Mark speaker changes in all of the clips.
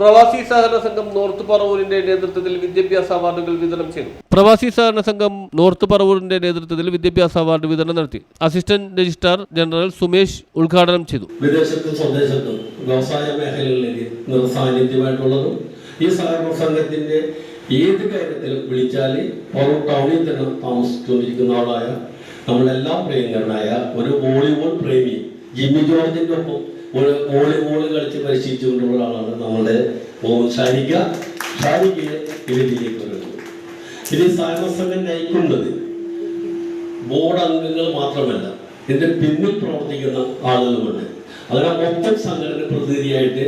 Speaker 1: പ്രവാസി സഹകരണ സംഘം നോർത്ത് പറവൂരിന്റെ നേതൃത്വത്തിൽ വിദ്യാഭ്യാസ അവാർഡുകൾ വിതരണം ചെയ്തു. പ്രവാസി സഹകരണ സംഘം നോർത്ത് പറവൂരിന്റെ നേതൃത്വത്തിൽ വിദ്യാഭ്യാസ അവാർഡ് വിതരണം നടത്തി. അസിസ്റ്റന്റ് രജിസ്ട്രാർ ജനറൽ സുമേഷ് ഉദ്ഘാടനം ചെയ്തു.
Speaker 2: വിദേശത്തും സ്വദേശത്തും വ്യവസായ മേഖലകളിലേക്ക് നിറസാന്നിധ്യമായിട്ടുള്ളതും ഈ സഹകരണ സംഘത്തിന്റെ ഏത് കാര്യത്തിൽ വിളിച്ചാൽ പുറം ടൗണിൽ തന്നെ താമസിച്ചുകൊണ്ടിരിക്കുന്ന ആളായ നമ്മളെല്ലാം പ്രിയങ്കരനായ ഒരു വോളിബോൾ പ്രേമി ജിമ്മി ജോർജിന്റെ ഒപ്പം വോളിബോൾ കളിച്ച് പരിശീലിച്ചുകൊണ്ടുള്ള ആളാണ് നമ്മുടെ മോഹൻ ഷാരിക ഷാരികയെ ഇതിലേക്ക് വരുന്നത് ഇത് സംഘം നയിക്കുന്നത് ബോർഡ് അംഗങ്ങൾ മാത്രമല്ല ഇതിന്റെ പിന്നിൽ പ്രവർത്തിക്കുന്ന ആളുകളുമുണ്ട്. അങ്ങനെ മൊത്തം സംഘടന പ്രതിനിധിയായിട്ട്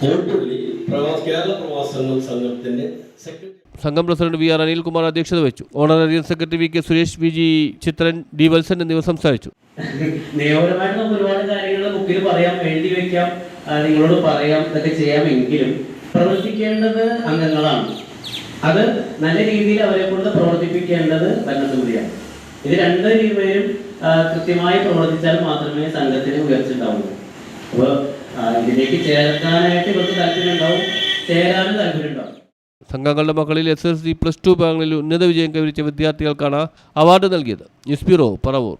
Speaker 2: കോട്ടുള്ളി പ്രവാസ കേരള പ്രവാസങ്ങൾ സംഘത്തിന്റെ സെക്രട്ടറി
Speaker 1: സംഘം പ്രസിഡന്റ് വി ആർ അനിൽകുമാർ അധ്യക്ഷത വഹിച്ചു. Honorary secretary V K Suresh V G Chithran D Valsan എന്നിവർ സംസാരിച്ചു.
Speaker 3: നിയമപരമായിട്ട് നമുക്ക് ഒരുപാട് കാര്യങ്ങൾ ബുക്കിൽ പറയാം എഴുതി വെക്കാം നിങ്ങളോട് പറയാം ഇതൊക്കെ ചെയ്യാമെങ്കിലും പ്രവർത്തിക്കേണ്ടത് അംഗങ്ങളാണ്. അത് നല്ല രീതിയിൽ അവരെ കൊണ്ട് പ്രവർത്തിപ്പിക്കേണ്ടത് ഭരണസമിതിയാണ്. ഇത് രണ്ട് ആ, കൃത്യമായി പ്രവർത്തിച്ചാൽ മാത്രമേ സംഘത്തിന് ഉയർച്ച ഉണ്ടാവുള്ളൂ. അപ്പോൾ ഇതിലേക്ക് ചേർക്കാനായിട്ട് ഇവർക്ക് താല്പര്യം ഉണ്ടാവും ചേരാനും താല്പര്യം
Speaker 1: സംഘങ്ങളുടെ മക്കളിൽ S S C plus two വിഭാഗങ്ങളിൽ ഉന്നത വിജയം കൈവരിച്ച വിദ്യാർത്ഥികൾക്കാണ് അവാർഡ് നൽകിയത്. News bureau Paravur.